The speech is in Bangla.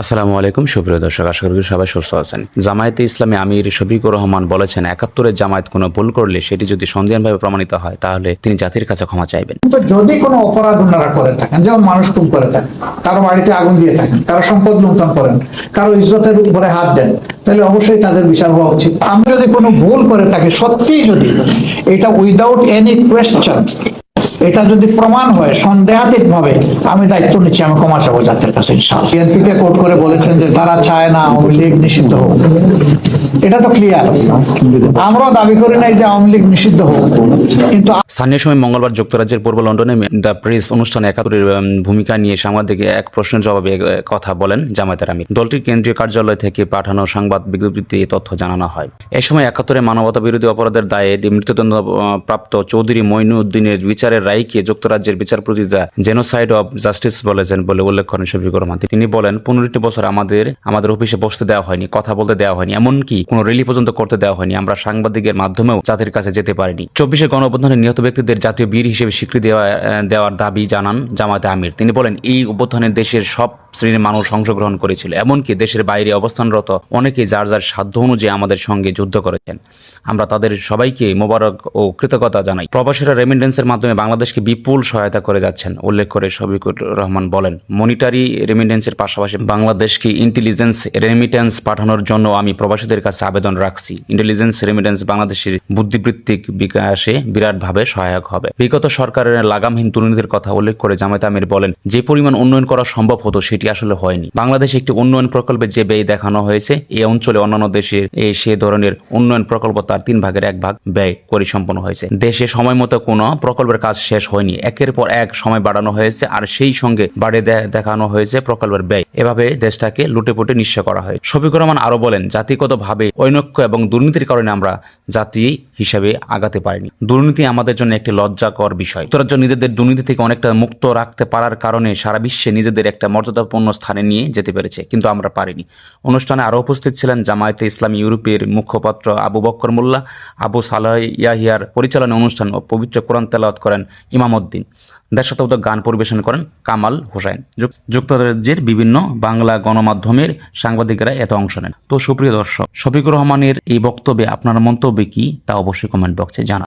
আসসালামু আলাইকুম, সুপ্রিয় দর্শক, আশা করি সবাই সুস্থ আছেন। জামায়াতে ইসলামী আমির শফিকুর রহমান বলেছেন, একাত্তরের জামায়াত কোনো ভুল করলে সেটি যদি সন্দেহানভাবে প্রমাণিত হয়, তাহলে তিনি জাতির কাছে ক্ষমা চাইবেন। কিন্তু যদি কোনো অপরাধ ওনারা করে থাকেন, যেমন মানুষ খুন করে থাকেন, কারও বাড়িতে আগুন দিয়ে থাকেন, কারও সম্পদ লুণ্ঠন করেন, কারও ইজ্জতের উপরে হাত দেন, তাহলে অবশ্যই তাদের বিচার হওয়া উচিত। আমরা যদি কোনো ভুল করে থাকি, সত্যিই যদি, এটা উইদাউট এনি কোয়েশ্চেন এটা যদি প্রমাণ হয় সন্দেহাতীত ভাবে আমি দায়িত্ব নিচ্ছি আমি ক্ষমা চাবো জাতির কাছে বিএনপিকে কোর্ট করে বলেছেন যে তারা চায় না আওয়ামী লীগ নিষিদ্ধ হোক। এটা তো ক্লিয়ার আমরাও দাবি করি নাই যে আওয়ামী লীগ নিষিদ্ধ হোক। কিন্তু স্থানীয় সময় মঙ্গলবার যুক্তরাজ্যের পূর্ব লন্ডনে দ্য প্রেস অনুষ্ঠানে একাত্তরের ভূমিকা নিয়ে সাংবাদিক এক প্রশ্নের জবাবে কথা বলেন জামায়াতের আমির দলটির কেন্দ্রীয় কার্যালয় থেকে পাঠানো সংবাদ বিজ্ঞপ্তিতে এই তথ্য জানানো হয়। এ সময় একাত্তরে মানবতা বিরোধী অপরাধের দায়ে মৃত্যুদণ্ড প্রাপ্ত চৌধুরী মইনুদ্দিনের বিচারের রায়কে যুক্তরাজ্যের বিচারপতি দ্য জেনোসাইড অব জাস্টিস বলেছেন বলে উল্লেখ করেন শফিকুর রহমান। তিনি বলেন, পনেরোটি বছর আমাদের আমাদের অফিসে বসতে দেওয়া হয়নি, কথা বলতে দেওয়া হয়নি, এমনকি কোনো রেলি পর্যন্ত করতে দেওয়া হয়নি। আমরা সাংবাদিকের মাধ্যমেও জাতির কাছে যেতে পারিনি। চব্বিশে গণঅভ্যুত্থানে নিহত ব্যক্তিদের জাতীয় বীর হিসেবে স্বীকৃতি দেওয়া দেওয়ার দাবি জানান জামাতে আমির। তিনি বলেন, এই অভ্যুত্থানে দেশের সব শ্রেণির মানুষ অংশগ্রহণ করেছিল, এমনকি দেশের বাইরে অবস্থানরত অনেকেই যার যার সাধ্য অনুযায়ী আমাদের সঙ্গে যুদ্ধ করেছেন। আমরা তাদের সবাইকে মোবারক ও কৃতজ্ঞতা জানাই। প্রবাসীরা রেমিন্ডেন্সের মাধ্যমে বাংলাদেশকে বিপুল সহায়তা করে যাচ্ছেন, উল্লেখ করে শফিকুর রহমান বলেন, মনিটারি রেমিটেন্সের পাশাপাশি বাংলাদেশকে ইন্টেলিজেন্স রেমিটেন্স পাঠানোর জন্য আমি প্রবাসীদের কাছে আবেদন রাখছি। ইন্টেলিজেন্স রেমিটেন্স বাংলাদেশের বুদ্ধিবৃত্তিক বিকাশে বিরাটভাবে সহায়ক হবে। বিগত সরকারের লাগামহীন দুর্নীতির কথা উল্লেখ করে জামায়াত আমির বলেন, যে পরিমাণ উন্নয়ন করা সম্ভব হতো, সেটি আসলে হয়নি। বাংলাদেশে একটি উন্নয়ন প্রকল্পে যে ব্যয় দেখানো হয়েছে এই অঞ্চলে অন্যান্য দেশের সে ধরনের উন্নয়ন প্রকল্প তার তিন ভাগের এক ভাগ ব্যয় পরিসম্পন্ন হয়েছে। দেশে সময় মতো কোনো প্রকল্পের কাজ শেষ হয়নি। একের পর এক সময় বাড়ানো হয়েছে আর সেই সঙ্গে বাড়িয়ে দেখানো হয়েছে প্রকল্পের ব্যয়। এভাবে দেশটাকে লুটেপুটে নিঃস্ব করা হয়। শফিকুর রহমান আরও বলেন, জাতিগতভাবে ঐনক্য এবং দুর্নীতির কারণে আমরা জাতি হিসাবে আগাতে পারিনি। দুর্নীতি আমাদের জন্য একটি লজ্জাকর বিষয়। যুক্তরাজ্য নিজেদের দুর্নীতি থেকে অনেকটা মুক্ত রাখতে পারার কারণে সারা বিশ্বে নিজেদের একটা মর্যাদাপূর্ণ স্থানে নিয়ে যেতে পেরেছে, কিন্তু আমরা পারিনি। অনুষ্ঠানে আরও উপস্থিত ছিলেন জামায়াতে ইসলামী ইউরোপের মুখপাত্র আবু বক্কর মোল্লা, আবু সালাহ ইয়াহিয়ার পরিচালনা অনুষ্ঠান ও পবিত্র কোরআন তেলাওয়াত করেন ইমামউদ্দিন। দেশাত্মবোধক গান পরিবেশন করেন কামাল হোসেন। যুক্তরাজ্যের বিভিন্ন বাংলা গণমাধ্যমের সাংবাদিকেরা এতে অংশ নেন। তো সুপ্রিয় দর্শক, শফিকুর রহমানের এই বক্তব্যে আপনার মন্তব্য কি তা অবশ্যই কমেন্ট বক্সে জানান।